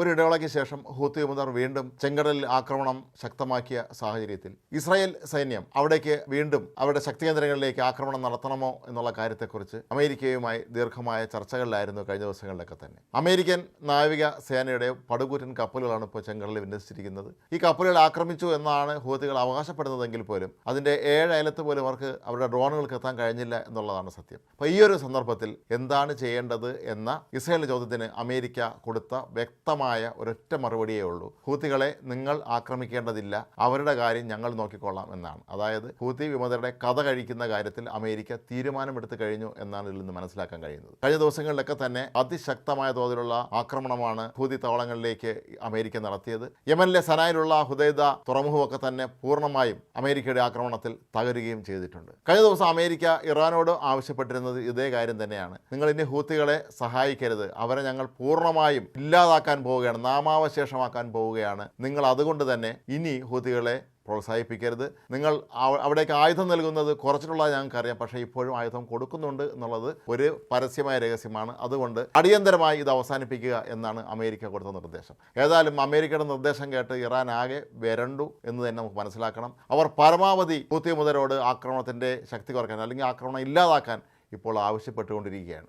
ഒരു ഇടവേളയ്ക്ക് ശേഷം ഹൂത്തി വിമതർ വീണ്ടും ചെങ്കടലിൽ ആക്രമണം ശക്തമാക്കിയ സാഹചര്യത്തിൽ. ഇസ്രായേൽ സൈന്യം അവിടേക്ക് വീണ്ടും അവരുടെ ശക്തി കേന്ദ്രങ്ങളിലേക്ക് ആക്രമണം നടത്തണമോ എന്നുള്ള കാര്യത്തെക്കുറിച്ച് അമേരിക്കയുമായി ദീർഘമായ ചർച്ചകളിലായിരുന്നു കഴിഞ്ഞ ദിവസങ്ങളിലൊക്കെ തന്നെ. അമേരിക്കൻ നാവിക സേനയുടെ പടുകൂറ്റൻ കപ്പലുകളാണ് ഇപ്പോൾ ചെങ്കടലിൽ വിന്യസിച്ചിരിക്കുന്നത്. ഈ കപ്പലുകൾ ആക്രമിച്ചു എന്നാണ് ഹൂത്തികൾ അവകാശപ്പെടുന്നതെങ്കിൽ പോലും അതിന്റെ ഏഴ് അയലത്ത് പോലും അവർക്ക് അവരുടെ ഡ്രോണുകൾക്ക് എത്താൻ കഴിഞ്ഞില്ല എന്നുള്ളതാണ് സത്യം. അപ്പോൾ ഈ ഒരു സന്ദർഭത്തിൽ എന്താണ് ചെയ്യേണ്ടത് എന്ന ഇസ്രായേലിന്റെ ചോദ്യത്തിന് അമേരിക്ക കൊടുത്ത വ്യക്തമായ ഒരൊറ്റ മറുപടിയേ ഉള്ളൂ. ഹൂത്തികളെ നിങ്ങൾ ആക്രമിക്കേണ്ടതില്ല. അവരുടെ കാര്യം ഞങ്ങൾ നോക്കിക്കൊള്ളാം എന്നാണ്. അതായത് ഹൂത്തി വിമതരുടെ കഥ കഴിക്കുന്ന കാര്യത്തിൽ അമേരിക്ക തീരുമാനമെടുത്തു കഴിഞ്ഞു എന്നാണ് ഇതിൽ നിന്ന് മനസ്സിലാക്കാൻ കഴിയുന്നത്. കഴിഞ്ഞ ദിവസങ്ങളിലൊക്കെ തന്നെ അതിശക്തമായ തോതിലുള്ള ആക്രമണമാണ് ഹൂതി താവളങ്ങളിലേക്ക് അമേരിക്ക നടത്തിയത്. യമനിലെ സനായിലുള്ള ഹുദൈദ തുറമുഖമൊക്കെ തന്നെ പൂർണമായും അമേരിക്കയുടെ ആക്രമണത്തിൽ തകരുകയും ചെയ്തിട്ടുണ്ട്. കഴിഞ്ഞ ദിവസം അമേരിക്ക ഇറാനോട് ആവശ്യപ്പെട്ടിരുന്നത് ഇതേ കാര്യം തന്നെയാണ്. നിങ്ങൾ ഇനി ഹൂത്തികളെ സഹായിക്കരുത്. അവരെ ഞങ്ങൾ പൂർണമായും ഇല്ലാതാക്കാൻ പോവുകയാണ്. നാമാവശേഷമാക്കാൻ പോവുകയാണ്. നിങ്ങൾ അതുകൊണ്ട് തന്നെ ഇനി ഹൂതികളെ പ്രോത്സാഹിപ്പിക്കരുത്. നിങ്ങൾ അവ- അവിടേക്ക് ആയുധം നൽകുന്നത് കുറച്ചിട്ടുള്ളത് ഞങ്ങൾക്കറിയാം പക്ഷേ ഇപ്പോഴും ആയുധം കൊടുക്കുന്നുണ്ട് എന്നുള്ളത് ഒരു പരസ്യമായ രഹസ്യമാണ്. അതുകൊണ്ട് അടിയന്തരമായി ഇത് അവസാനിപ്പിക്കുക എന്നാണ് അമേരിക്ക കൊടുത്ത നിർദ്ദേശം. ഏതായാലും അമേരിക്കയുടെ നിർദ്ദേശം കേട്ട് ഇറാൻ ആകെ വരണ്ടു എന്ന് തന്നെ നമുക്ക് മനസ്സിലാക്കണം. അവർ പരമാവധി ഹൂത്തി മുതലോട് ആക്രമണത്തിന്റെ ശക്തി കുറയ്ക്കാൻ അല്ലെങ്കിൽ ആക്രമണം ഇല്ലാതാക്കാൻ ഇപ്പോൾ ആവശ്യപ്പെട്ടുകൊണ്ടിരിക്കുകയാണ്.